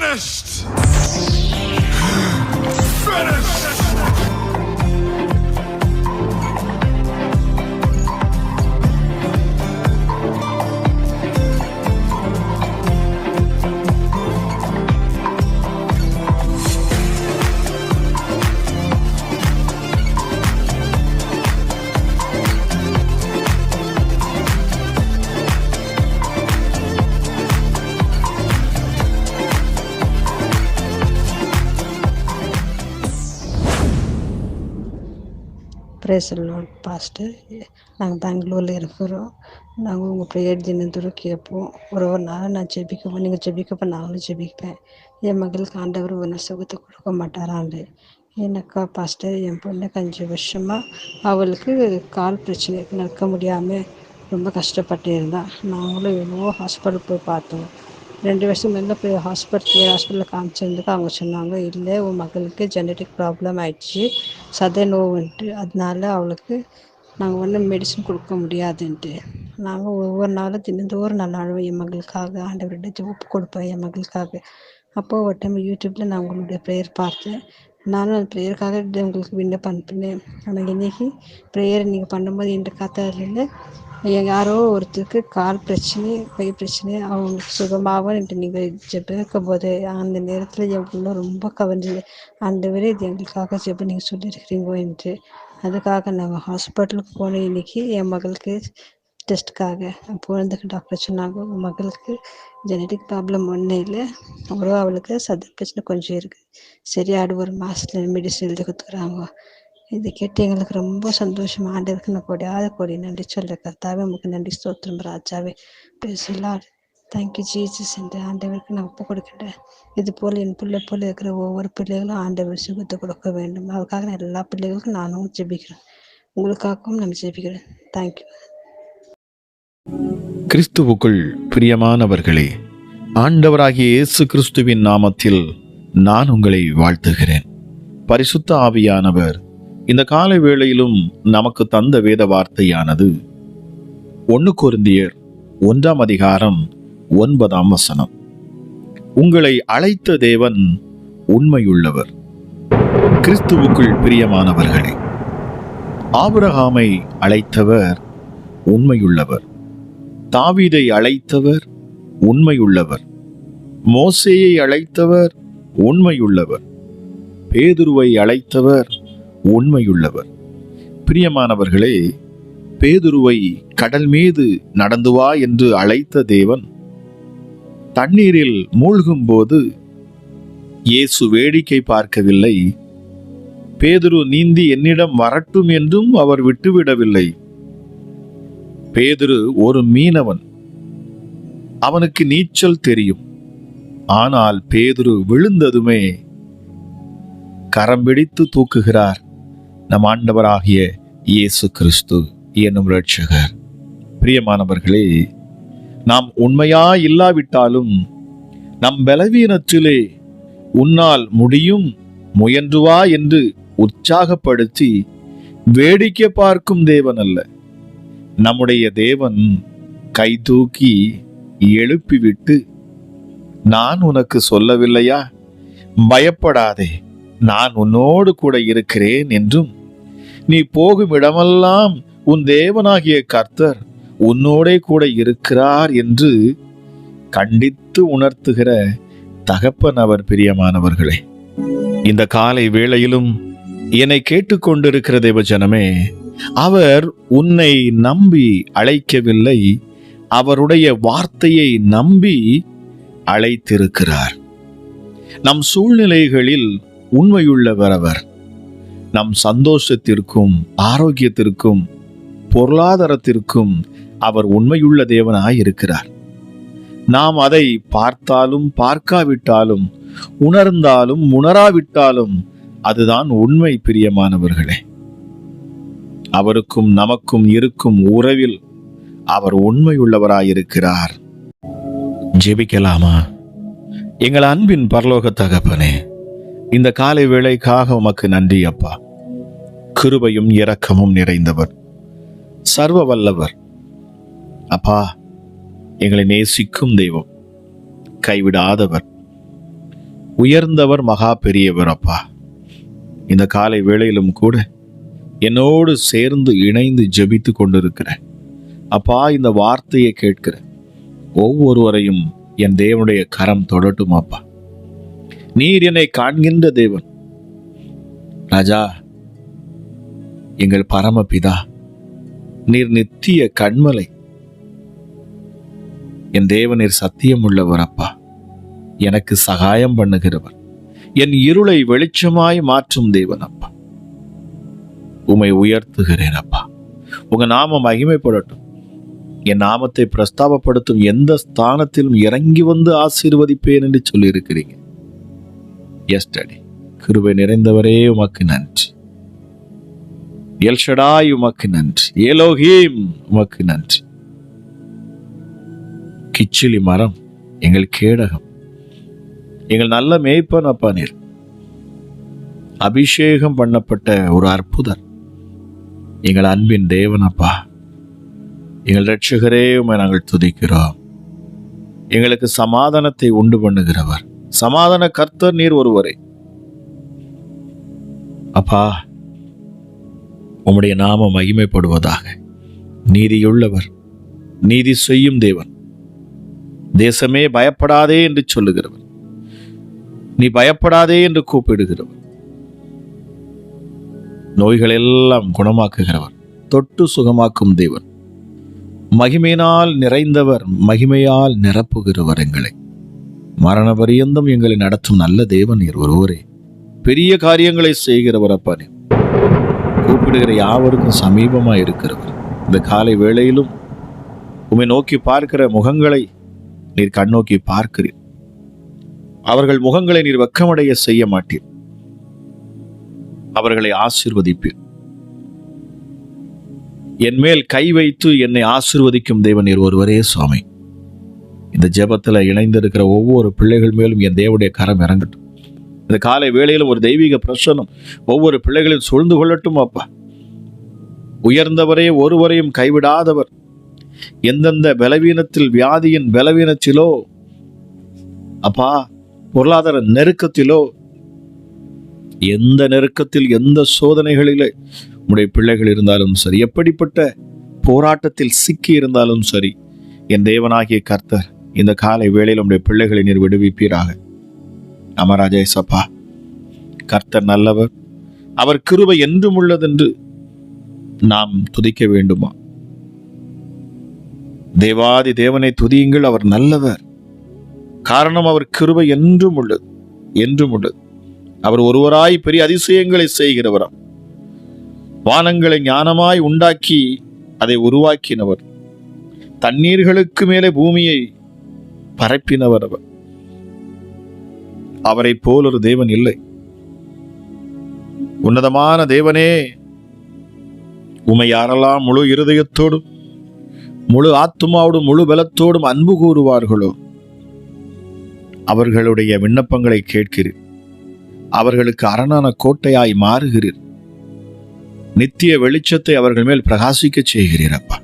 finished. Finished. Brace passed நாங்கள் பெங்களூரில் இருக்கிறோம். நாங்கள் உங்கள் ப்ரேயர் தினந்தோறும் கேட்போம். ஒரு ஒரு நாள் நான் ஜெபிக்குவேன் நீங்கள் ஜெபிக்கப்போ நாங்களும் ஜெபிப்பேன். என் மகளுக்கு ஆண்டவர் ஒன்று சுகத்தை கொடுக்க மாட்டாராண்டு. எனக்கா பாஸ்டர் என் பொண்ணு அஞ்சு வருஷமாக அவளுக்கு கால் பிரச்சனை நடக்க முடியாமல் ரொம்ப கஷ்டப்பட்டு இருந்தா. நாங்களும் எவ்வளோ ஹாஸ்பிட்டல் போய் பார்த்தோம். ரெண்டு வருஷம் இருந்தால் போய் ஹாஸ்பிட்டல் ஹாஸ்பிட்டலில் காமிச்சிருந்துக்கு அவங்க சொன்னாங்க இல்லை உன் மகளுக்கு ஜெனட்டிக் ப்ராப்ளம் ஆயிடுச்சு. சத நோவுன்ட்டு. அதனால அவளுக்கு நாங்கள் ஒன்றும் மெடிசன் கொடுக்க முடியாதுன்ட்டு. நாங்கள் ஒவ்வொரு நாளும் தினந்தோறும் நல்லா அழுவோம் என் மகளுக்காக ஆண்டவர்கிட்ட ஒப்பு கொடுப்பேன் என் மகளுக்காக. அப்போ ஒரு டைம் யூடியூப்பில் நான் உங்களுடைய ப்ரேயர் பார்த்தேன். நானும் அந்த ப்ரேயருக்காக உங்களுக்கு விண்ணப்பம் அனுப்பினேன். ஆனால் இன்னைக்கு ப்ரேயர் நீங்கள் பண்ணும்போது என்ற காத்தாரில் யாரோ ஒருத்தருக்கு கால் பிரச்சனை கை பிரச்சனை அவங்களுக்கு சுகமாகன்ட்டு நீங்கள் ஜெபிக்கும் போது அந்த நேரத்தில் என் ரொம்ப கவர்ந்தது ஆண்டவரே இது எங்களுக்காக ஜெப நீங்கள் சொல்லியிருக்கிறீங்கோ என்று. அதுக்காக நாங்கள் ஹாஸ்பிட்டலுக்கு போன இன்னைக்கு என் மகளுக்கு டெஸ்ட்டுக்காக குழந்தைக்கு டாக்டர் சொன்னாங்க உங்கள் மகளுக்கு ஜெனட்டிக் ப்ராப்ளம் ஒன்றும் இல்லை அவ்வளோ அவளுக்கு சத பிரச்சனை கொஞ்சம் இருக்குது சரியாடு ஒரு மாதத்துல மெடிசன் எழுதி கொடுத்துக்குறாங்க. இதை கேட்டு எங்களுக்கு ரொம்ப சந்தோஷம். ஆண்டவருக்கு நான் கொடியாத கொடி நன்றி சொல்ல கர்த்தாவே உங்களுக்கு நன்றி ஸ்தோத்திரம் ராஜாவே. பேசலாம் தேங்க்யூ ஜீசஸ் என்று ஆண்டவருக்கு நான் ஒப்பு கொடுக்கின்றேன். இது போல் என் பிள்ளை போல இருக்கிற ஒவ்வொரு பிள்ளைகளும் ஆண்டவர் சுகத்தை கொடுக்க வேண்டும். அதுக்காக நான் எல்லா பிள்ளைகளுக்கும் நானும் ஜெபிக்கிறேன். உங்களுக்காகவும் நான் ஜெபிக்கிறேன். தேங்க்யூ கிறிஸ்துவுக்குள் பிரியமானவர்களே ஆண்டவராகிய இயேசு கிறிஸ்துவின் நாமத்தில் நான் உங்களை வாழ்த்துகிறேன். பரிசுத்த ஆவியானவர் இந்த காலை வேளையிலும் நமக்கு தந்த வேத வார்த்தையானது ஒன்று குருந்தியர் ஒன்றாம் அதிகாரம் ஒன்பதாம் வசனம். உங்களை அழைத்த தேவன் உண்மையுள்ளவர். கிறிஸ்துவுக்குள் பிரியமானவர்களே ஆபரகாமை அழைத்தவர் உண்மையுள்ளவர். தாவீதை அழைத்தவர் உண்மையுள்ளவர். மோசேயை அழைத்தவர் உண்மையுள்ளவர். பேதுருவை அழைத்தவர் உண்மையுள்ளவர். பிரியமானவர்களே பேதுருவை கடல் மீது நடந்து வா என்று அழைத்த தேவன் தண்ணீரில் மூழ்கும்போது இயேசு வேடிக்கை பார்க்கவில்லை. பேதுரு நீந்தி என்னிடம் வரட்டும் என்றும் அவர் விட்டுவிடவில்லை. பேதுரு ஒரு மீனவன். அவனுக்கு நீச்சல் தெரியும். ஆனால் பேதுரு விழுந்ததுமே கரம் பிடித்து தூக்குகிறார். நம் ஆண்டவராகிய இயேசு கிறிஸ்து என்னும் ரட்சகர் பிரியமானவர்களே நாம் உண்மையா இல்லாவிட்டாலும் நம் பலவீனத்திலே உன்னால் முடியும் முயன்று வா என்று உற்சாகப்படுத்தி வேடிக்கை பார்க்கும் தேவன் அல்ல. நம்முடைய தேவன் கை தூக்கி எழுப்பிவிட்டு நான் உனக்கு சொல்லவில்லையா? பயப்படாதே. நான் உன்னோடு கூட இருக்கிறேன் என்றும் நீ போகும் இடமெல்லாம் உன் தேவனாகிய கர்த்தர் உன்னோடே கூட இருக்கிறார் என்று கண்டித்து உணர்த்துகிற தகப்பன் அவர் பிரியமானவர்களே. இந்த காலை வேளையிலும் என்னை கேட்டுக்கொண்டிருக்கிற தேவ ஜனமே அவர் உன்னை நம்பி அழைக்கவில்லை அவருடைய வார்த்தையை நம்பி அழைத்திருக்கிறார். நம் சூழ்நிலைகளில் உண்மையுள்ளவர் அவர் நம் சந்தோஷத்திற்கும் ஆரோக்கியத்திற்கும் பொருளாதாரத்திற்கும் அவர் உண்மையுள்ள தேவனாய் இருக்கிறார் நாம் அதை பார்த்தாலும் பார்க்காவிட்டாலும் உணர்ந்தாலும் உணராவிட்டாலும் அதுதான் உண்மை பிரியமானவர்களே. அவருக்கும் நமக்கும் இருக்கும் உறவில் அவர் உண்மையுள்ளவராயிருக்கிறார். ஜெபிக்கலாமா? எங்கள் அன்பின் பரலோக தகப்பனே இந்த காலை வேளைக்காக உமக்கு நன்றி அப்பா. கிருபையும் இரக்கமும் நிறைந்தவர். சர்வ வல்லவர் அப்பா எங்களை நேசிக்கும் தெய்வம். கைவிடாதவர். உயர்ந்தவர் மகா பெரியவர் அப்பா. இந்த காலை வேளையிலும் கூட என்னோடு சேர்ந்து இணைந்து ஜெபித்து கொண்டிருக்கிறேன். அப்பா இந்த வார்த்தையை கேட்கிற ஒவ்வொருவரையும் என் தேவனுடைய கரம் தொடட்டும் அப்பா நீர் என்னை காண்கின்ற தேவன். ராஜா எங்கள் பரமபிதா நீர் நித்திய கண்மலை. என் தேவனீர் சத்தியம் உள்ளவர் அப்பா. எனக்கு சகாயம் பண்ணுகிறவர். என் இருளை வெளிச்சமாய் மாற்றும் தேவன் அப்பா. உமை உயர்த்துகிறேன் அப்பா. உங்க நாம மகிமைப்படட்டும். என் நாமத்தை பிரஸ்தாபப்படுத்தும் எந்த ஸ்தானத்திலும் இறங்கி வந்து ஆசீர்வதிப்பேன் என்று சொல்லியிருக்கிறீங்க. எஸ்டடி கிருபை நிறைந்தவரே உமக்கு நன்றி. எல்ஷடாய் உமக்கு நன்றி. ஏலோகீம் உமக்கு நன்றி. கிச்சிலி மரம் எங்கள் கேடகம். எங்கள் நல்ல மேய்ப்பன் அப்பா நீர். அபிஷேகம் பண்ணப்பட்ட ஒரு அற்புதர். எங்கள் அன்பின் தேவன் அப்பா. எங்கள் ரட்சகரே உமை நாங்கள் துதிக்கிறோம். எங்களுக்கு சமாதானத்தை உண்டு பண்ணுகிறவர். சமாதான கர்த்தர் நீர் ஒருவரே. அப்பா உம்முடைய நாம மகிமைப்படுவதாக. நீதியுள்ளவர் நீதி செய்யும் தேவன். தேசமே பயப்படாதே என்று சொல்லுகிறவர். நீ பயப்படாதே என்று கூப்பிடுகிறவர். நோய்கள் எல்லாம் குணமாக்குகிறவர். தொட்டு சுகமாக்கும் தேவன். மகிமையினால் நிறைந்தவர் மகிமையால் நிரப்புகிறவர் எங்களை. மரண பரியந்தம் எங்களை நடத்தும் நல்ல தேவன் நீர் ஒருவரே. பெரிய காரியங்களை செய்கிறவர் அப்பா நீர். கூப்பிடுகிற யாவருக்கும் சமீபமாக இருக்கிறவர். இந்த காலை வேளையிலும் உம்மை நோக்கி பார்க்கிற முகங்களை நீர் கண்ணோக்கி பார்க்கிறீர். அவர்கள் முகங்களை நீர் வெக்கமடைய செய்ய மாட்டீர். அவர்களை ஆசீர்வதிப்பீர். என் மேல் கை வைத்து என்னை ஆசீர்வதிக்கும் தேவன் நீர் ஒருவரே சுவாமி. இந்த ஜெபத்தில் இணைந்திருக்கிற ஒவ்வொரு பிள்ளைகள் மேலும் என் தேவனுடைய கரம் இறங்கட்டும். இந்த காலை வேளையில் ஒரு தெய்வீக பிரசனம் ஒவ்வொரு பிள்ளைகளையும் சூழ்ந்து கொள்ளட்டும் அப்பா. உயர்ந்தவரே ஒருவரையும் கைவிடாதவர். எந்தெந்த பலவீனத்தில் வியாதியின் பலவீனத்திலோ அப்பா பொருளாதார நெருக்கத்திலோ எந்த நெருக்கத்தில் எந்த சோதனைகளிலே உடைய பிள்ளைகள் இருந்தாலும் சரி எப்படிப்பட்ட போராட்டத்தில் சிக்கி இருந்தாலும் சரி என் தேவனாகிய கர்த்தர் இந்த காலை வேளையில் உடைய பிள்ளைகளை நீர் விடுவிப்பீராக. அமராஜா சப்பா கர்த்தர் நல்லவர். அவர் கிருபை என்றும் உள்ளதென்று நாம் துதிக்க வேண்டுமா? தேவாதி தேவனை துதியுங்கள் அவர் நல்லவர். காரணம் அவர் கிருபை என்றும் உள்ளது என்றும் உள்ளது அவர் ஒருவராய் பெரிய அதிசயங்களை செய்கிறவராம் வானங்களை ஞானமாய் உண்டாக்கி அதை உருவாக்கினவர். தண்ணீர்களுக்கு மேலே பூமியை பரப்பினவர் அவர். அவரை போல் ஒரு தேவன் இல்லை. உன்னதமான தேவனே உமை யாரெல்லாம் முழு இருதயத்தோடும் முழு ஆத்துமாவோடும் முழு பலத்தோடும் அன்பு கூறுவார்களோ அவர்களுடைய விண்ணப்பங்களை கேட்கிறீர். அவர்களுக்கு அரணான கோட்டையாய் மாறுகிறீர். நித்திய வெளிச்சத்தை அவர்கள் மேல் பிரகாசிக்கச் செய்கிறீர் அப்பா.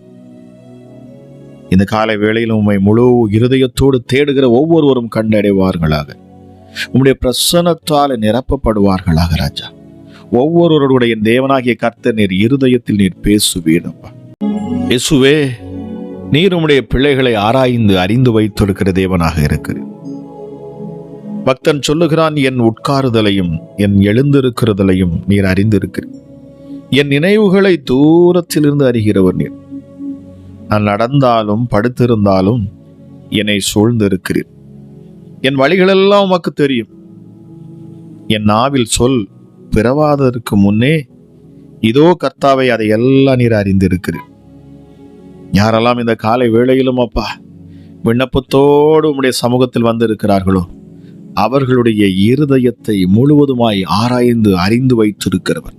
இந்த காலை வேளையில் உம்மை முழு இருதயத்தோடு தேடுகிற ஒவ்வொருவரும் கண்டடைவார்களாக. உம்முடைய பிரசன்னத்தால் நிரப்பப்படுவார்களாக ராஜா. ஒவ்வொருவருடைய தேவனாகிய கர்த்தர் நீர் இருதயத்தில் நீர் பேசுவீரப்பா இயேசுவே நீர் உம்முடைய பிள்ளைகளை ஆராய்ந்து அறிந்து வைத்திருக்கிற தேவனாக இருக்கிறேன் பக்தன் சொல்லுகிறான் என் உட்காருதலையும் என் எழுந்திருக்கிறதலையும் நீர் அறிந்திருக்கிறீர். என் நினைவுகளை தூரத்திலிருந்து அறிகிறவர் நீர். நான் நடந்தாலும் படுத்திருந்தாலும் என்னை சூழ்ந்திருக்கிறேன் என் வழிகளெல்லாம் உமக்கு தெரியும். என் நாவில் சொல் பிறவாததற்கு முன்னே இதோ கர்த்தாவை அதை எல்லாம் நீர் அறிந்திருக்கிறீர். யாரெல்லாம் இந்த காலை வேளையிலும் அப்பா விண்ணப்பத்தோடு உம்முடைய சமூகத்தில் வந்திருக்கிறார்களோ அவர்களுடைய இருதயத்தை முழுவதுமாய் ஆராய்ந்து அறிந்து வைத்திருக்கிறவர்.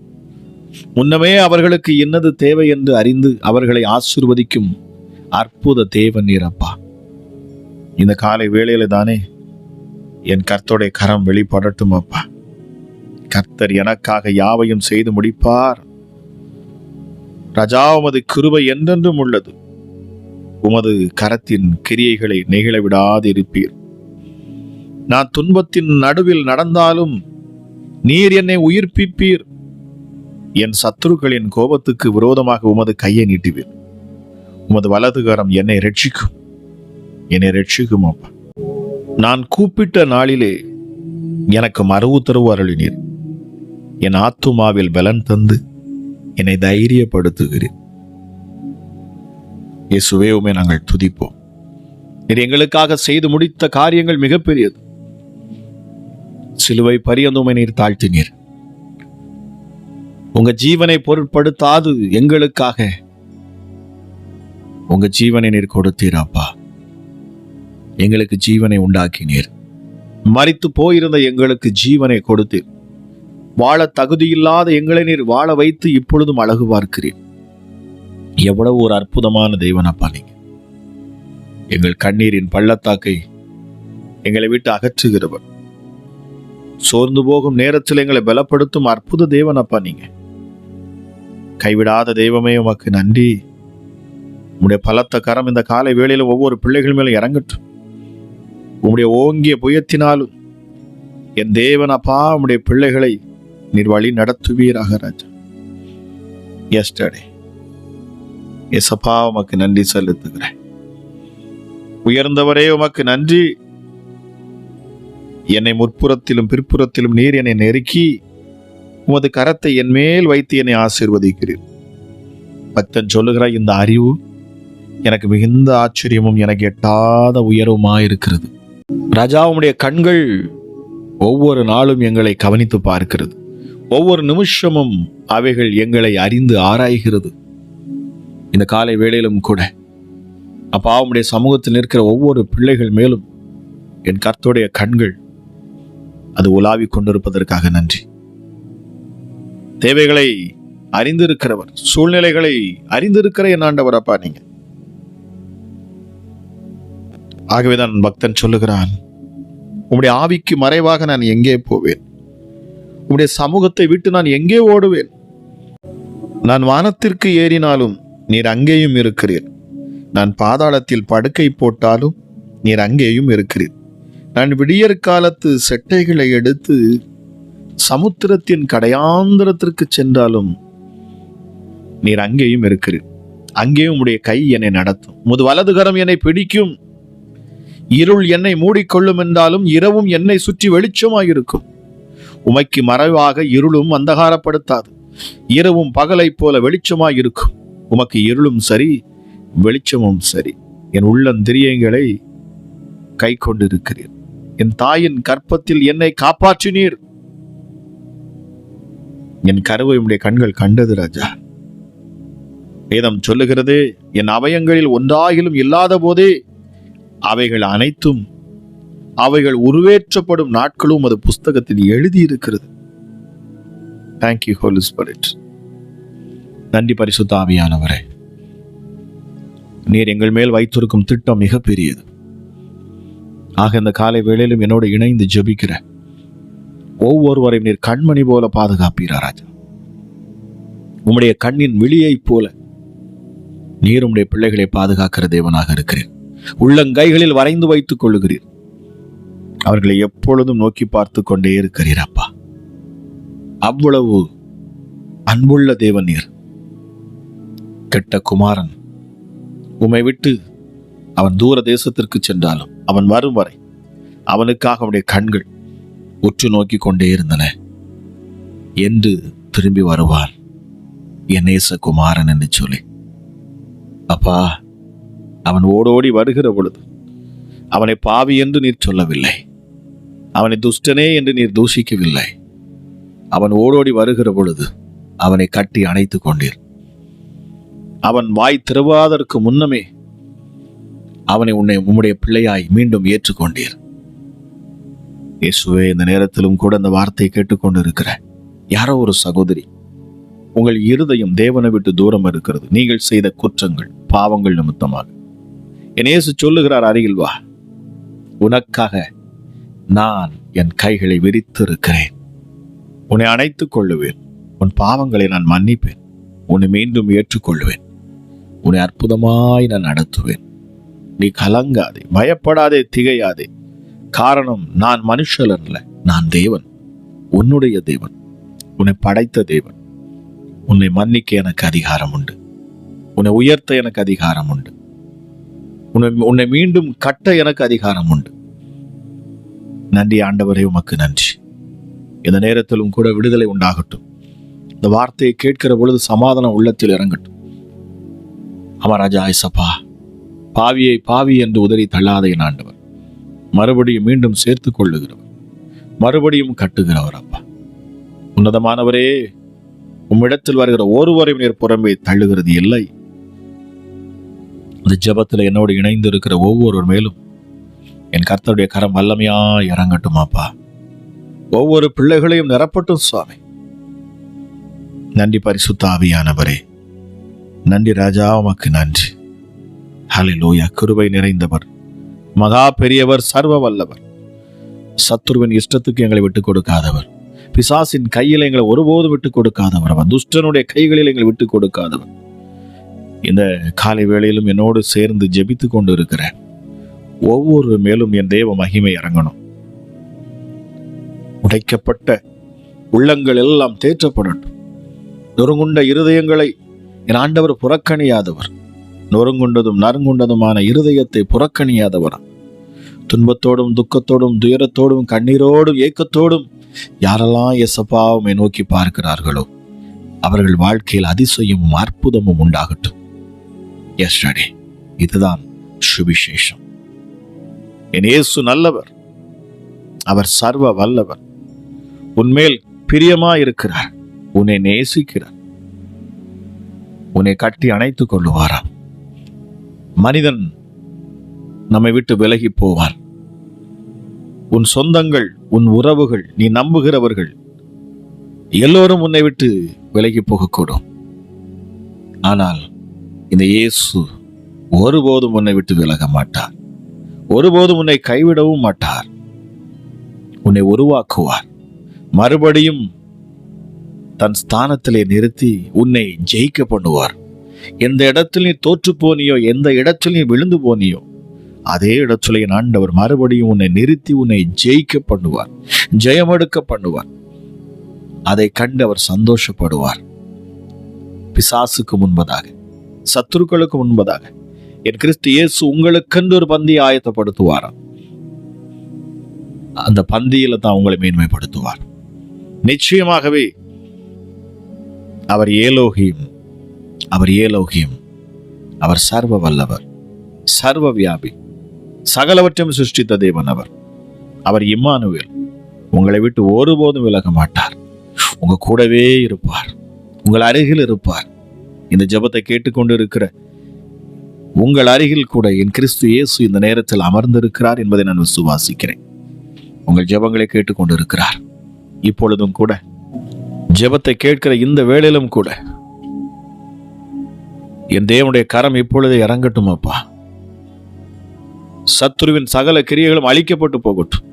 முன்னமே அவர்களுக்கு என்னது தேவை என்று அறிந்து அவர்களை ஆசிர்வதிக்கும் அற்புத தேவன் நீரப்பா இந்த காலை வேளையில தானே என் கர்த்தோடைய கரம் வெளிப்படட்டும் அப்பா. கர்த்தர் எனக்காக யாவையும் செய்து முடிப்பார். ரஜா உமது கிருபை என்றென்றும் உள்ளது. உமது கரத்தின் கிரியைகளை நெகிழ விடாதிருப்பீர். நான் துன்பத்தின் நடுவில் நடந்தாலும் நீர் என்னை உயிர்ப்பிப்பீர். என் சத்துருக்களின் கோபத்துக்கு விரோதமாக உமது கையை நீட்டுவீர் உமது வலதுகாரம் என்னை ரட்சிக்கும் என்னை ரட்சிக்கும் அப்பா. நான் கூப்பிட்ட நாளிலே எனக்கு மறு உத்தரவு அருளினீர் என் ஆத்துமாவில் பலன் தந்து என்னை தைரியப்படுத்துகிறேன் இயேசுவே உமை நாங்கள் துதிப்போம். நீர் எங்களுக்காக செய்து முடித்த காரியங்கள் மிகப்பெரியது. சிலுவை பரியந்துமை நீர் தாழ்த்தினீர். உங்க ஜீவனை பொருட்படுத்தாது எங்களுக்காக. உங்க ஜீவனை நீர் கொடுத்தீர் அப்பா. எங்களுக்கு ஜீவனை உண்டாக்கினீர். மறித்து போயிருந்த எங்களுக்கு ஜீவனை கொடுத்தீர். வாழ தகுதியில்லாத எங்களை நீர் வாழ வைத்து இப்பொழுதும் அழகு பார்க்கிறீர். எவ்வளவு ஒரு அற்புதமான தெய்வனப்பா நீங்க. எங்கள் கண்ணீரின் பள்ளத்தாக்கை எங்களை விட்டு அகற்றுகிறவர். சோர்ந்து போகும் நேரத்தில் எங்களை பலப்படுத்தும் அற்புத தேவனப்பா நீங்க. கைவிடாத தெய்வமே உமக்கு நன்றி. உம்முடைய பலத்த கரம் இந்த காலை வேளையில் ஒவ்வொரு பிள்ளைகள் மேலும் இறங்கட்டும். உம்முடைய ஓங்கிய புயத்தினாலும் என் தேவன் அப்பா உம்முடைய பிள்ளைகளை நீர் வழி நடத்துவீராக ராஜா. எஸ்டர்டே எசப்பா உமக்கு நன்றி செலுத்துகிறேன். உயர்ந்தவரே உமக்கு நன்றி. என்னை முற்புறத்திலும் பிற்புறத்திலும் நீர் என்னை நெருக்கி உமது கரத்தை என் மேல் வைத்து என்னை ஆசீர்வதிக்கிறீர். பக்தன் சொல்லுகிற இந்த அறிவு எனக்கு மிகுந்த ஆச்சரியமும் எனக்கு எட்டாத உயர்வுமாயிருக்கிறது. ராஜா உம்முடைய கண்கள் ஒவ்வொரு நாளும் எங்களை கவனித்து பார்க்கிறது. ஒவ்வொரு நிமிஷமும் அவைகள் எங்களை அறிந்து ஆராய்கிறது. இந்த காலை வேளையிலும் கூட அப்பா உம்முடைய சமூகத்தில் நிற்கிற ஒவ்வொரு பிள்ளைகள் மேலும் என் கர்த்தோடைய கண்கள் அது உலாவிக் கொண்டிருப்பதற்காக நன்றி. தேவைகளை அறிந்திருக்கிறவர் சூழ்நிலைகளை அறிந்திருக்கிற என் ஆண்டவர் அப்பா நீங்க. ஆகவேதான் பக்தன் சொல்லுகிறான் உம்முடைய ஆவிக்கு மறைவாக நான் எங்கே போவேன்? உம்முடைய சமூகத்தை விட்டு நான் எங்கே ஓடுவேன்? நான் வானத்திற்கு ஏறினாலும் நீர் அங்கேயும் இருக்கிறீர். நான் பாதாளத்தில் படுக்கை போட்டாலும் நீர் அங்கேயும் இருக்கிறீர். நான் விடியற் காலத்து செட்டைகளை எடுத்து சமுத்திரத்தின் கடையாந்திரத்திற்கு சென்றாலும் நீர் அங்கேயும் இருக்கிறீர். அங்கேயும் உம்முடைய கை என்னை நடத்தும். முது வலதுகரம் என்னை பிடிக்கும். இருள் என்னை மூடிக்கொள்ளும் என்றாலும் இரவும் என்னை சுற்றி வெளிச்சமாயிருக்கும். உமைக்கு மறைவாக இருளும் அந்தகாரப்படுத்தாது. இரவும் பகலைப் போல வெளிச்சமாயிருக்கும். உமக்கு இருளும் சரி வெளிச்சமும் சரி. என் உள்ளந்திரியங்களை கை கொண்டிருக்கிறீர் என் தாயின் கற்பத்தில் என்னை காப்பாற்றினீர். என் கருவை உடைய கண்கள் கண்டது ராஜா. வேதம் சொல்லுகிறது என் அவயங்களில் ஒன்றாகிலும் இல்லாத போதே அவைகள் அனைத்தும் அவைகள் உருவேற்றப்படும் நாட்களும் அது புஸ்தகத்தில் எழுதியிருக்கிறது. தேங்க்யூ ஹோலி ஸ்பிரிட் நன்றி பரிசுத்த ஆவியானவரே. நீர் எங்கள் மேல் வைத்திருக்கும் திட்டம் மிகப்பெரியது. ஆக இந்த காலை வேளையிலும் என்னோடு இணைந்து ஜபிக்கிறேன் ஒவ்வொருவரையும் நீர் கண்மணி போல பாதுகாப்பீரா ராஜா. உம்முடைய கண்ணின் விழியைப் போல நீர் உம்முடைய பிள்ளைகளை பாதுகாக்கிற தேவனாக இருக்கிறேன். உள்ளங்கைகளில் வரைந்து வைத்துக் கொள்ளுகிறீர். அவர்களை எப்பொழுதும் நோக்கி பார்த்து கொண்டே இருக்கிறீர் அப்பா. அவ்வளவு அன்புள்ள தேவன் நீர். கெட்ட குமாரன் உம்மை விட்டு அவன் தூர தேசத்திற்கு சென்றாலும் அவன் வரும் வரை அவனுக்காக அவனுடைய கண்கள் உற்று நோக்கி கொண்டே இருந்தன. என்று திரும்பி வருவான் என்னேச குமாரன் என்று சொல்லி. அப்பா அவன் ஓடோடி வருகிற பொழுது அவனை பாவி என்று நீர் சொல்லவில்லை. அவனை துஷ்டனே என்று நீர் தூஷிக்கவில்லை. அவன் ஓடோடி வருகிற பொழுது அவனை கட்டி அணைத்து கொண்டீர். அவன் வாய் திறவாதற்கு முன்னமே அவனை உன்னை உம்முடைய பிள்ளையாய் மீண்டும் ஏற்றுக்கொண்டீர். இயேசுவே இந்த நேரத்திலும் கூட அந்த வார்த்தையை கேட்டுக்கொண்டிருக்கிற யாரோ ஒரு சகோதரி உங்கள் இருதயம் தேவனை விட்டு தூரம் இருக்கிறது. நீங்கள் செய்த குற்றங்கள் பாவங்கள் நிமித்தமாக. இயேசு சொல்லுகிறார் அருகில் வா. உனக்காக நான் என் கைகளை விரித்து இருக்கிறேன் உன்னை அணைத்துக் கொள்ளுவேன். உன் பாவங்களை நான் மன்னிப்பேன். உன்னை மீண்டும் ஏற்றுக்கொள்வேன் உன்னை அற்புதமாய் நான் நடத்துவேன். நீ கலங்காதே பயப்படாதே திகையாதே. காரணம் நான் மனுஷன் அல்ல நான் தேவன் உன்னுடைய தேவன் உன்னை படைத்த தேவன். உன்னை மன்னிக்க எனக்கு அதிகாரம் உண்டு. உன்னை உயர்த்த எனக்கு அதிகாரம் உண்டு. உன்னை உன்னை மீண்டும் கட்ட எனக்கு அதிகாரம் உண்டு. நன்றி ஆண்டவரே உமக்கு நன்றி. இந்த நேரத்திலும் கூட விடுதலை உண்டாகட்டும். இந்த வார்த்தையை கேட்கிற பொழுது சமாதானம் உள்ளத்தில் இறங்கட்டும். அமராஜா ஐசப்பா பாவியை பாவி என்று உதறி தள்ளாத என் ஆண்டவர். மறுபடியும் மீண்டும் சேர்த்து கொள்ளுகிறவர். மறுபடியும் கட்டுகிறவர் அப்பா. உன்னதமானவரே உம்மிடத்தில் வருகிற ஒருவரையும் நீர் புறம்பே தள்ளுகிறது இல்லை. இந்த ஜபத்தில் என்னோடு இணைந்து இருக்கிற ஒவ்வொருவர் மேலும் என் கர்த்தருடைய கரம் வல்லமையா இறங்கட்டுமாப்பா ஒவ்வொரு பிள்ளைகளையும் நிரப்பட்டும் சுவாமி. நன்றி பரிசுத்தாவியானவரே நன்றி ராஜா உமக்கு நன்றி. லோயா கிருபை நிறைந்தவர். மகா பெரியவர் சர்வ வல்லவர் சத்துருவின் இஷ்டத்துக்கு எங்களை விட்டுக் கொடுக்காதவர். பிசாசின் கையில் எங்களை ஒருபோதும் விட்டுக் கொடுக்காதவர். அவன் துஷ்டனுடைய கைகளில் எங்களை விட்டுக் கொடுக்காதவர். இந்த காலை வேளையிலும் என்னோடு சேர்ந்து ஜெபித்து கொண்டு இருக்கிற ஒவ்வொரு மேலும் என் தேவ மகிமை இறங்கணும் உடைக்கப்பட்ட உள்ளங்கள் எல்லாம் தேற்றப்படட்டும். நொறுங்குண்ட இருதயங்களை என் ஆண்டவர் புறக்கணியாதவர். நொறுங்குண்டதும் நறுங்குண்டதுமான இருதயத்தை புறக்கணியாதவர். துன்பத்தோடும் துக்கத்தோடும் துயரத்தோடும் கண்ணீரோடும் ஏக்கத்தோடும் யாரெல்லாம் எசப்பா உம்மை நோக்கி பார்க்கிறார்களோ அவர்கள் வாழ்க்கையில் அதிசயமும் அற்புதமும் உண்டாகட்டும். எஸ்டே இதுதான் சுவிசேஷம். என் இயேசு நல்லவர். அவர் சர்வ வல்லவர். உன்மேல் பிரியமா இருக்கிறார் உன்னை நேசிக்கிறார். உன்னை கட்டி அணைத்துக் கொள்ளுவாராம். மனிதன் நம்மை விட்டு விலகி போவார். உன் சொந்தங்கள் உன் உறவுகள் நீ நம்புகிறவர்கள் எல்லோரும் உன்னை விட்டு விலகி போகக்கூடும். ஆனால் இந்த இயேசு ஒருபோதும் உன்னை விட்டு விலக மாட்டார். ஒருபோதும் உன்னை கைவிடவும் மாட்டார். உன்னை உருவாக்குவார். மறுபடியும் தன் ஸ்தானத்திலே நிறுத்தி உன்னை ஜெயிக்க பண்ணுவார். எந்த இடத்தில் நீ தோற்று போனியோ எந்த இடத்தில் நீ விழுந்து போனியோ அதே இடத்துல என் ஆண்டவர் மறுபடியும் உன்னை நிறுத்தி உன்னை ஜெயிக்க பண்ணுவார் ஜெயமெடுக்க பண்ணுவார். அதை கண்டு அவர் சந்தோஷப்படுவார். பிசாசுக்கு முன்பதாக சத்துருக்களுக்கு முன்பதாக என் கிறிஸ்து இயேசு உங்களுக்கென்று ஒரு பந்தியை ஆயத்தப்படுத்துவாராம். அந்த பந்தியில தான் உங்களை மேன்மைப்படுத்துவார். நிச்சயமாகவே அவர் ஏலோகியும் அவர் ஏலோகியம் அவர் சர்வ வல்லவர் சர்வ வியாபி சகலவற்றையும் சிருஷ்டித்த தேவன் அவர். அவர் இம்மானுவேல் உங்களை விட்டு ஒருபோதும் விலக மாட்டார். உங்க கூடவே இருப்பார் உங்கள் அருகில் இருப்பார். இந்த ஜெபத்தை கேட்டுக்கொண்டு இருக்கிற உங்கள் அருகில் கூட என் கிறிஸ்து இயேசு இந்த நேரத்தில் அமர்ந்திருக்கிறார் என்பதை நான் விசுவாசிக்கிறேன். உங்கள் ஜெபங்களை கேட்டுக்கொண்டு இருக்கிறார் இப்பொழுதும் கூட ஜெபத்தை கேட்கிற இந்த வேளையிலும் கூட என் தேவனுடைய கரம் இப்பொழுதே இறங்கட்டும் அப்பா சத்ருவின் சகல கிரியைகளும் அழிக்கப்பட்டு போகட்டும்.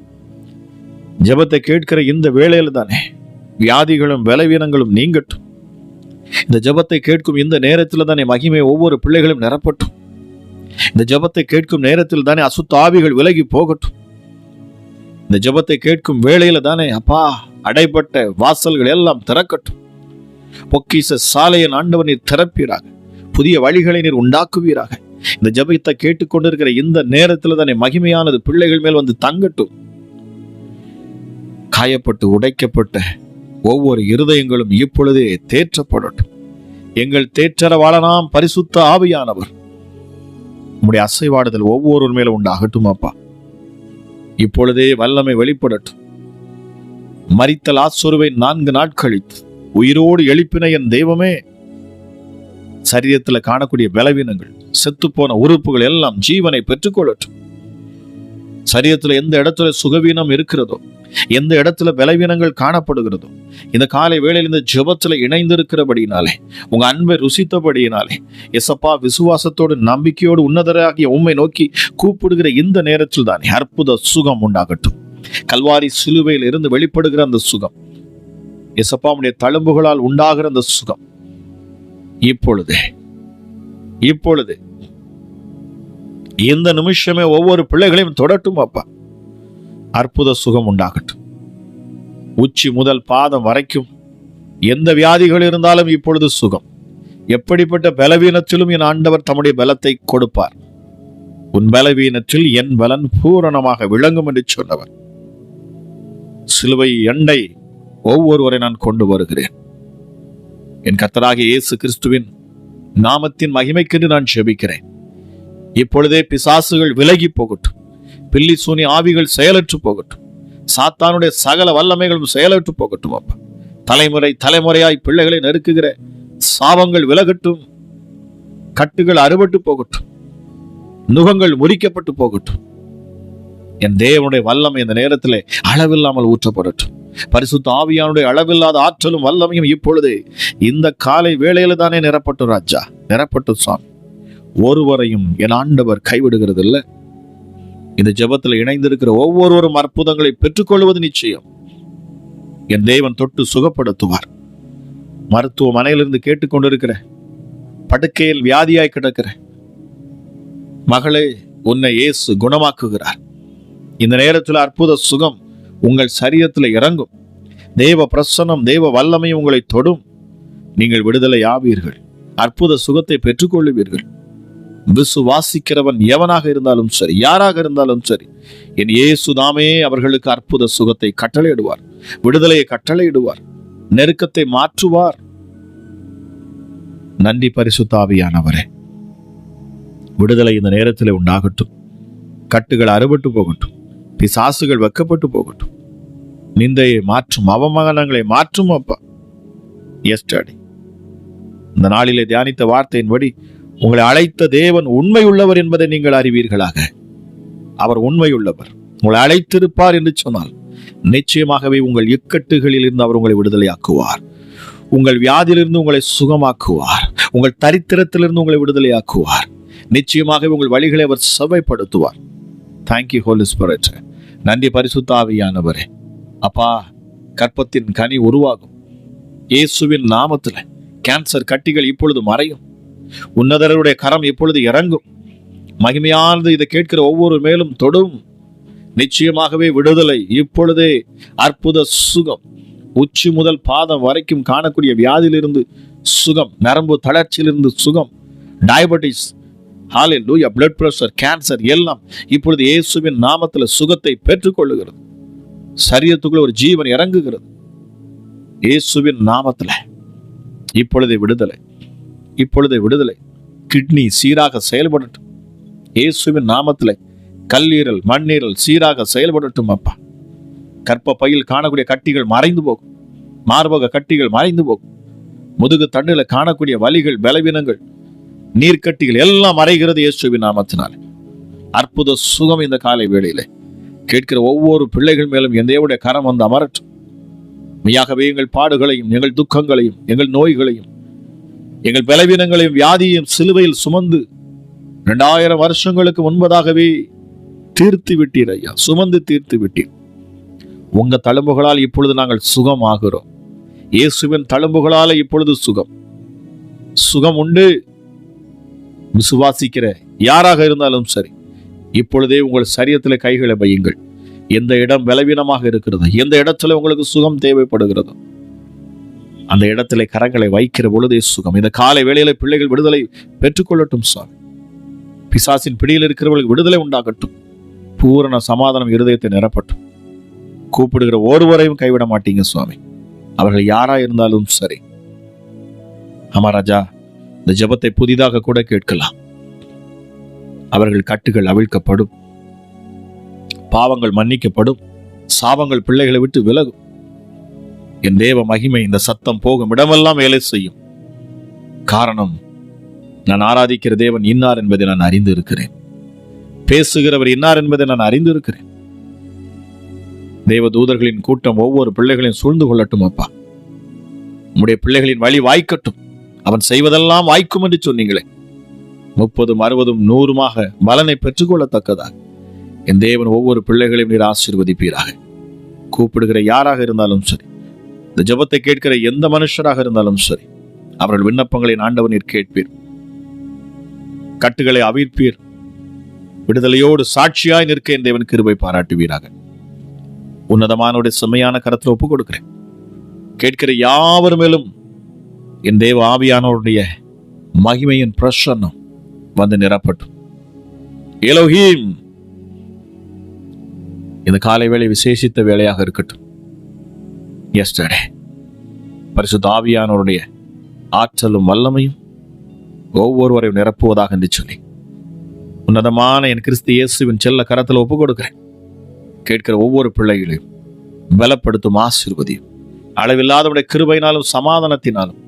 ஜெபத்தை கேட்கிற இந்த வேளையில் தானே வியாதிகளும் பலவீனங்களும் நீங்கட்டும். இந்த ஜெபத்தை கேட்கும் இந்த நேரத்தில் தானே மகிமை ஒவ்வொரு பிள்ளைகளும் நிரப்பட்டும். இந்த ஜெபத்தை கேட்கும் நேரத்தில் தானே அசுத்தாவிகள் விலகி போகட்டும். இந்த ஜெபத்தை கேட்கும் வேளையில தானே அப்பா அடைப்பட்ட வாசல்கள் எல்லாம் திறக்கட்டும். பொக்கிச சாலையின் ஆண்டவனை நீர் புதிய வழிகளை நீர் உண்டாக்குவீராக. இந்த ஜபத்தை கேட்டுக்கொண்டிருக்கிற இந்த நேரத்தில் தானே மகிமையானது பிள்ளைகள் மேல் வந்து தங்கட்டும். காயப்பட்டு உடைக்கப்பட்ட ஒவ்வொரு இருதயங்களும் இப்பொழுதே தேற்றப்படட்டும். எங்கள் தேற்றரவாளனாம் பரிசுத்த ஆவியானவர். உம்முடைய அசைவாடுதல் ஒவ்வொரு மேலும் உண்டாகட்டும் அப்பா. இப்பொழுதே வல்லமை வெளிப்படட்டும். மறித்தல் ஆசொருவை நான்கு நாட்களித்து உயிரோடு எழுப்பின என் தெய்வமே சரீரத்தில் காணக்கூடிய பலவீனங்கள் செத்துப்போன உறுப்புகள் எல்லாம் ஜீவனை பெற்றுக்கொள்ளட்டும். சரீரத்தில் எந்த இடத்துல சுகவீனம் இருக்கிறதோ எந்த இடத்துல பலவீனங்கள் காணப்படுகிறதோ இந்த காலை வேளையில் இந்த ஜபத்தில் இணைந்திருக்கிறபடினாலே உங்க அன்பை ருசித்தபடியினாலே எசப்பா விசுவாசத்தோடு நம்பிக்கையோடு உன்னதராகிய உண்மை நோக்கி கூப்பிடுகிற இந்த நேரத்தில் தானே அற்புத சுகம் உண்டாகட்டும். கல்வாரி சிலுவையில் இருந்து வெளிப்படுகிற அந்த சுகம் எசப்பாவுடைய தழும்புகளால் உண்டாகிற அந்த சுகம் இப்பொழுது. இப்பொழுது. இந்த நிமிஷமே ஒவ்வொரு பிள்ளைகளையும் தொடட்டும் அப்பா. அற்புத சுகம் உண்டாகட்டும். உச்சி முதல் பாதம் வரைக்கும் எந்த வியாதிகள் இருந்தாலும் இப்பொழுது சுகம். எப்படிப்பட்ட பலவீனத்திலும் என் ஆண்டவர் தம்முடைய பலத்தை கொடுப்பார். உன் பலவீனத்தில் என் பலன் பூரணமாக விளங்கும் என்று சொன்னவர். சிலுவை எண்ணை ஒவ்வொருவரை நான் கொண்டு வருகிறேன். என் கத்தராக இயேசு கிறிஸ்துவின் நாமத்தின் மகிமைக்கென்று நான் செபிக்கிறேன் இப்பொழுதே பிசாசுகள் விலகி போகட்டும். பில்லி சூனி ஆவிகள் செயலற்று போகட்டும். சாத்தானுடைய சகல வல்லமைகளும் செயலற்று போகட்டும் அப்பா. தலைமுறை தலைமுறையாய் பிள்ளைகளை நெருக்குகிற சாபங்கள் விலகட்டும். கட்டுகள் அறுபட்டு போகட்டும். நுகங்கள் முறிக்கப்பட்டு போகட்டும். என் தேவனுடைய வல்லமை இந்த நேரத்திலே அளவில்லாமல் ஊற்றப்படட்டும். பரிசுத்த ஆவியானுடைய அளவில்லாத ஆற்றலும் வல்லமையும் இப்பொழுது இந்த காலை வேளையில தானே நிரப்பட்டு ராஜா. நிரப்பட்டு சுவாமி ஒருவரையும் என் ஆண்டவர் கைவிடுகிறது இல்ல இந்த ஜபத்தில் இணைந்திருக்கிற ஒவ்வொருவரும் அற்புதங்களை பெற்றுக்கொள்வது நிச்சயம். என் தேவன் தொட்டு சுகப்படுத்துவார். மருத்துவமனையிலிருந்து கேட்டுக்கொண்டிருக்கிற படுக்கையில் வியாதியாய் கிடக்கிற மகளே உன்னை இயேசு குணமாக்குகிறார். இந்த நேரத்தில் அற்புத சுகம் உங்கள் சரீரத்தில் இறங்கும். தேவ பிரசன்னம் தேவ வல்லமை உங்களை தொடும். நீங்கள் விடுதலை ஆவீர்கள். அற்புத சுகத்தை பெற்றுக்கொள்ளுவீர்கள். விசுவாசிக்கிறவன் எவனாக இருந்தாலும் சரி யாராக இருந்தாலும் சரி என் இயேசு அவர்களுக்கு அற்புத சுகத்தை கட்டளையிடுவார். விடுதலையை கட்டளையிடுவார். நெருக்கத்தை மாற்றுவார். நன்றி பரிசுத்தாவியானவரே விடுதலை இந்த நேரத்தில் உண்டாகட்டும். கட்டுகள் அறுபட்டு போகட்டும். பிசாசுகள் வெக்கப்பட்டு போகட்டும். நிந்தையை மாற்றும் அவமானங்களை மாற்றும் அப்பா. எஸ்டடி இந்த நாளிலே தியானித்த வார்த்தையின்படி உங்களை அழைத்த தேவன் உண்மை உள்ளவர் என்பதை நீங்கள் அறிவீர்களாக. அவர் உண்மை உள்ளவர் உங்களை அழைத்திருப்பார் என்று சொன்னால் நிச்சயமாகவே உங்கள் இக்கட்டுகளில் இருந்து அவர் உங்களை விடுதலையாக்குவார். உங்கள் வியாதியிலிருந்து உங்களை சுகமாக்குவார். உங்கள் தரித்திரத்திலிருந்து உங்களை விடுதலையாக்குவார். நிச்சயமாகவே உங்கள் வழிகளை அவர் செவைப்படுத்துவார் தேங்க்யூ இஸ் ஸ்பிரிட் நன்றி பரிசுத்தாவியானவரே அப்பா கற்பத்தின் கனி உருவாகும். இயேசுவின் நாமத்தில் கேன்சர் கட்டிகள் இப்பொழுது மறையும். உன்னதருடைய கரம் இப்பொழுது இறங்கும். மகிமையானது இதை கேட்கிற ஒவ்வொரு மேலும் தொடும். நிச்சயமாகவே விடுதலை இப்பொழுதே அற்புத சுகம். உச்சி முதல் பாதம் வரைக்கும் காணக்கூடிய வியாதியிலிருந்து சுகம் நரம்பு தளர்ச்சியிலிருந்து சுகம். டயபெட்டிஸ் ஹாலில் லூயா பிளட் பிரஷர் கேன்சர் எல்லாம் இப்பொழுது இயேசுவின் நாமத்தில் சுகத்தை பெற்றுக்கொள்ளுகிறது. சரீரத்துக்குள்ள ஒரு ஜீவன் இறங்குகிறது. இயேசுவின் நாமத்தில் இப்பொழுதே விடுதலை இப்பொழுதே விடுதலை. கிட்னி சீராக செயல்படட்டும். இயேசுவின் நாமத்தில் கல்லீரல் மண்ணீரல் சீராக செயல்படட்டும் அப்பா. கற்ப பையில் காணக்கூடிய கட்டிகள் மறைந்து போகும். மார்பக கட்டிகள் மறைந்து போகும். முதுகு தண்ணில காணக்கூடிய வலிகள் பலவீனங்கள் நீர்க்கட்டிகள் எல்லாம் மறைகிறது இயேசுவின் நாமத்தினால். அற்புத சுகம் இந்த காலை வேளையிலே. கேட்கிற ஒவ்வொரு பிள்ளைகள் மேலும் என் கரம் வந்து அமரட்டும். மெய்யாகவே எங்கள் பாடுகளையும் எங்கள் துக்கங்களையும் எங்கள் நோய்களையும் எங்கள் பலவீனங்களையும் வியாதியையும் சிலுவையில் சுமந்து இரண்டாயிரம் வருஷங்களுக்கு முன்பதாகவே தீர்த்து விட்டீர் ஐயா. சுமந்து தீர்த்து விட்டீர். உங்க தழும்புகளால் இப்பொழுது நாங்கள் சுகமாகிறோம். இயேசுவின் தழும்புகளால இப்பொழுது சுகம். சுகம் உண்டு. விசுவாசிக்கிற யாராக இருந்தாலும் சரி இப்பொழுதே உங்கள் சரியத்தில் கைகளை வையுங்கள். எந்த இடம் பலவீனமாக இருக்கிறது எந்த இடத்துல உங்களுக்கு சுகம் தேவைப்படுகிறது அந்த இடத்துல கரங்களை வைக்கிற பொழுதே சுகம். இந்த காலை வேளையில பிள்ளைகள் விடுதலை பெற்றுக்கொள்ளட்டும் சாமி. பிசாசின் பிடியில் இருக்கிறவர்களுக்கு விடுதலை உண்டாகட்டும். பூரண சமாதானம் இருதயத்தை நிரப்பட்டும். கூப்பிடுகிற ஒருவரையும் கைவிட மாட்டீங்க சுவாமி. அவர்கள் யாரா இருந்தாலும் சரி. ஆமா ராஜா. இந்த ஜெபத்தை புதிதாக கூட கேட்கலாம். அவர்கள் கட்டுகள் அவிழ்க்கப்படும். பாவங்கள் மன்னிக்கப்படும். சாபங்கள் பிள்ளைகளை விட்டு விலகும். என் தேவ மகிமை இந்த சத்தம் போகும் இடமெல்லாம் வேலை செய்யும். காரணம் நான் ஆராதிக்கிற தேவன் இன்னார் என்பதை நான் அறிந்து இருக்கிறேன் பேசுகிறவர் இன்னார் என்பதை நான் அறிந்து இருக்கிறேன் தேவ தூதர்களின் கூட்டம் ஒவ்வொரு பிள்ளைகளையும் சூழ்ந்து கொள்ளட்டும் அப்பா. உடைய பிள்ளைகளின் வழி வாய்க்கட்டும். அவன் செய்வதெல்லாம் வாய்க்கும் என்று சொன்னீங்களே. முப்பதும் அறுபதும் நூறுமாக பலனை பெற்றுக்கொள்ளத்தக்கதாக என் தேவன் ஒவ்வொரு பிள்ளைகளையும் நீர் ஆசீர்வதிப்பீராக. கூப்பிடுகிற யாராக இருந்தாலும் சரி இந்த ஜெபத்தை கேட்கிற எந்த மனுஷராக இருந்தாலும் சரி அவர்கள் விண்ணப்பங்களை ஆண்டவர் நீர் கேட்பீர். கட்டுகளை அவிழ்ப்பீர். விடுதலையோடு சாட்சியாய் நிற்க என் தேவன் கிருபை பாராட்டுவீராக. உன்னதமானுடைய செம்மையான கரத்தில் ஒப்புக் கொடுக்கிறேன் கேட்கிற யாவர் மேலும் என் தேவ ஆவியானவருடைய மகிமையின் பிரசன்னம் வந்து நிரப்பட்டும். எலோஹீம் இந்த காலை வேளை விசேஷித்த வேலையாக இருக்கட்டும். எஸ்டர்டே பரிசு தாவியானவருடைய ஆற்றலும் வல்லமையும் ஒவ்வொருவரையும் நிரப்புவதாக என்று சொல்லி உன்னதமான என் கிறிஸ்து இயேசுவின் செல்ல கரத்தில் ஒப்பு கொடுக்கிறேன் கேட்கிற ஒவ்வொரு பிள்ளைகளையும் பலப்படுத்தும் ஆசிர்வதியும் அளவில்லாதவுடைய கிருபையினாலும் சமாதானத்தினாலும்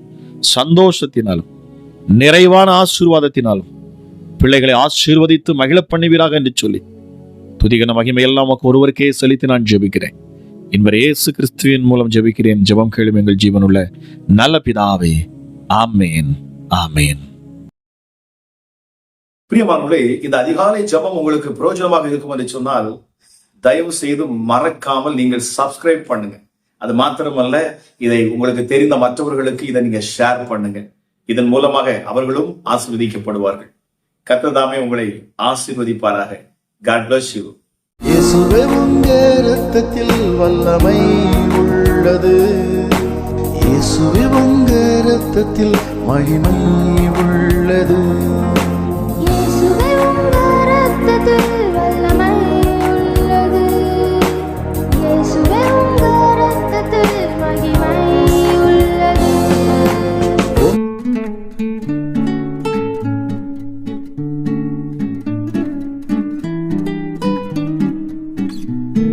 சந்தோஷத்தினாலும் நிறைவான ஆசீர்வாதத்தினாலும் பிள்ளைகளை ஆசீர்வதித்து மகிழ பண்ணுவீராக என்று சொல்லி துதிகன மகிமையெல்லாம் நமக்கு ஒருவருக்கே செலுத்தி நான் ஜெபிக்கிறேன். இன்பர் இயேசு கிறிஸ்துவின் மூலம் ஜெபிக்கிறேன். ஜெபம் கேளும் எங்கள் ஜீவனுள்ள நல்ல பிதாவே ஆமேன் ஆமேன். பிரியமானே இந்த அதிகாலை ஜெபம் உங்களுக்கு பிரயோஜனமாக இருக்கும் என்று சொன்னால் தயவு செய்து மறக்காமல் நீங்கள் சப்ஸ்கிரைப் பண்ணுங்க. அது மாத்திரமல்ல இதை உங்களுக்கு தெரிந்த மற்றவர்களுக்கு இதை நீங்க ஷேர் பண்ணுங்க. இதன் மூலமாக அவர்களும் ஆசீர்வதிக்கப்படுவார்கள். கர்த்தர் உங்களை ஆசீர்வதிப்பாராக. காட் bless யூ இயேசுவே உங்க இரத்தத்தில் வல்லமை உள்ளது. இயேசுவே உங்க இரத்தத்தில் மகிமை உள்ளது. இயேசுவே ரத்தத்தில்